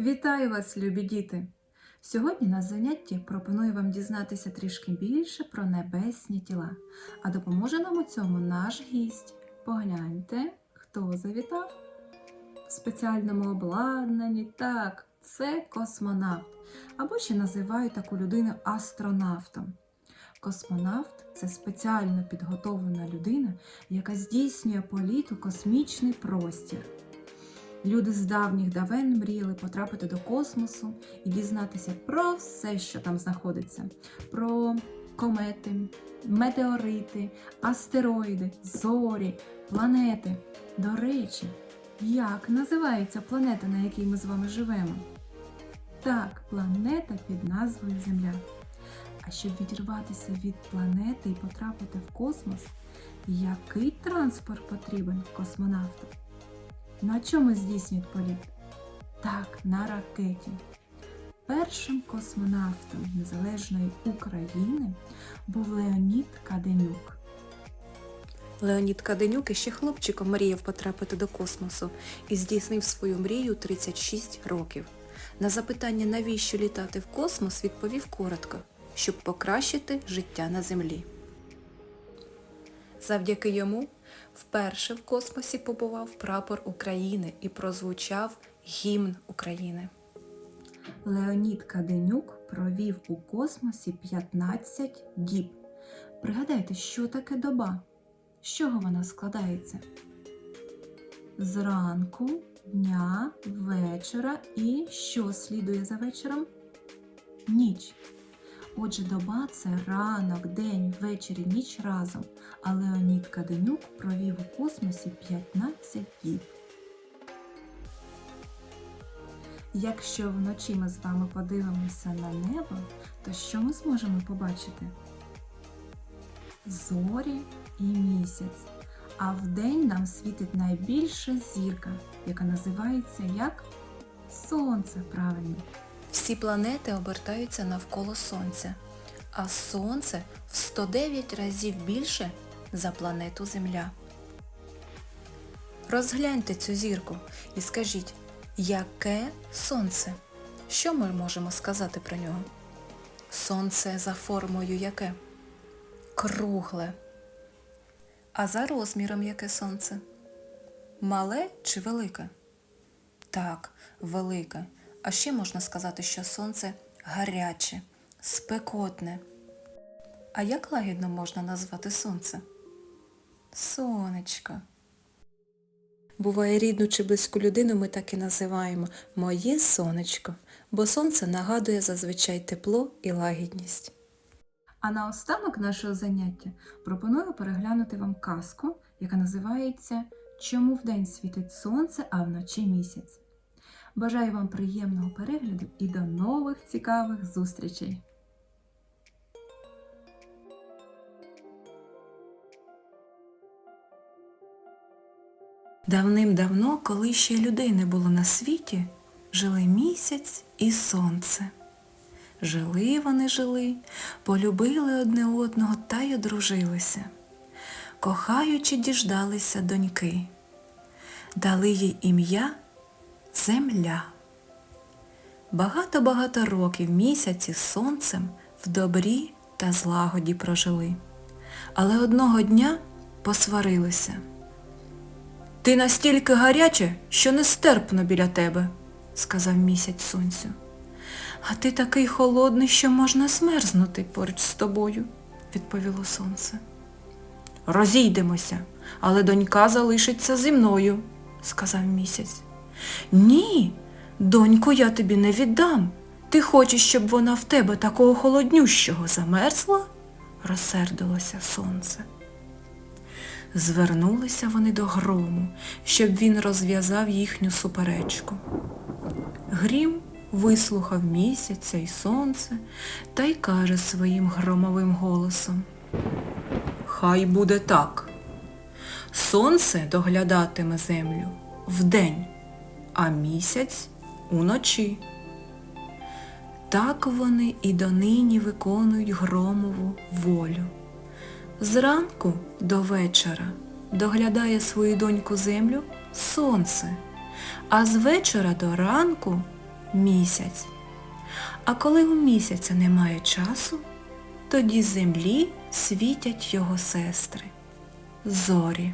Вітаю вас, любі діти! Сьогодні на занятті пропоную вам дізнатися трішки більше про небесні тіла. А допоможе нам у цьому наш гість. Погляньте, хто завітав. В спеціальному обладнанні. Так, це космонавт. Або ще називають таку людину астронавтом. Космонавт це спеціально підготовлена людина, яка здійснює політ у космічний простір. Люди з давніх давен мріяли потрапити до космосу і дізнатися про все, що там знаходиться: про комети, метеорити, астероїди, зорі, планети. До речі, як називається планета, на якій ми з вами живемо? Так, планета під назвою Земля. А щоб відірватися від планети і потрапити в космос, який транспорт потрібен космонавту? На чому здійснюють політ? Так, на ракеті. Першим космонавтом Незалежної України був Леонід Каденюк. Леонід Каденюк іще хлопчиком мріяв потрапити до космосу і здійснив свою мрію 36 років. На запитання, навіщо літати в космос, відповів коротко, щоб покращити життя на Землі. Завдяки йому вперше в космосі побував прапор України і прозвучав гімн України. Леонід Каденюк провів у космосі 15 діб. Пригадайте, що таке доба? З чого вона складається? Зранку, дня, вечора і що слідує за вечором? Ніч. Отже, доба це ранок, день, ввечері, ніч разом. А Леонід Каденюк провів у космосі 15 діб. Якщо вночі ми з вами подивимося на небо, то що ми зможемо побачити? Зорі і місяць. А вдень нам світить найбільша зірка, яка називається як Сонце правильно. Всі планети обертаються навколо Сонця, а Сонце в 109 разів більше за планету Земля. Розгляньте цю зірку і скажіть, яке Сонце? Що ми можемо сказати про нього? Сонце за формою яке? Кругле. А за розміром яке сонце? Мале чи велике? Так, велике. А ще можна сказати, що сонце гаряче, спекотне. А як лагідно можна назвати сонце? Сонечко. Буває рідну чи близьку людину ми так і називаємо моє сонечко, бо сонце нагадує зазвичай тепло і лагідність. А наостанок нашого заняття пропоную переглянути вам казку, яка називається Чому вдень світить сонце, а вночі місяць. Бажаю вам приємного перегляду і до нових цікавих зустрічей! Давним-давно, коли ще людей не було на світі, жили місяць і сонце. Жили вони жили, полюбили одне одного та й одружилися. Кохаючи, діждалися доньки. Дали їй ім'я Земля. Багато-багато років місяці з сонцем в добрі та злагоді прожили. Але одного дня посварилися. Ти настільки гаряче, що нестерпно біля тебе, сказав місяць сонцю. А ти такий холодний, що можна смерзнути поруч з тобою, відповіло сонце. Розійдемося, але донька залишиться зі мною, сказав місяць. Ні, доньку я тобі не віддам. Ти хочеш, щоб вона в тебе такого холоднющого замерзла? розсердилося сонце. Звернулися вони до грому, щоб він розв'язав їхню суперечку. Грім вислухав місяця й сонце та й каже своїм громовим голосом. Хай буде так. Сонце доглядатиме землю вдень, а місяць уночі. Так вони і донині виконують громову волю. Зранку до вечора доглядає свою доньку землю сонце, а з вечора до ранку місяць. А коли у місяця немає часу, тоді землі світять його сестри зорі.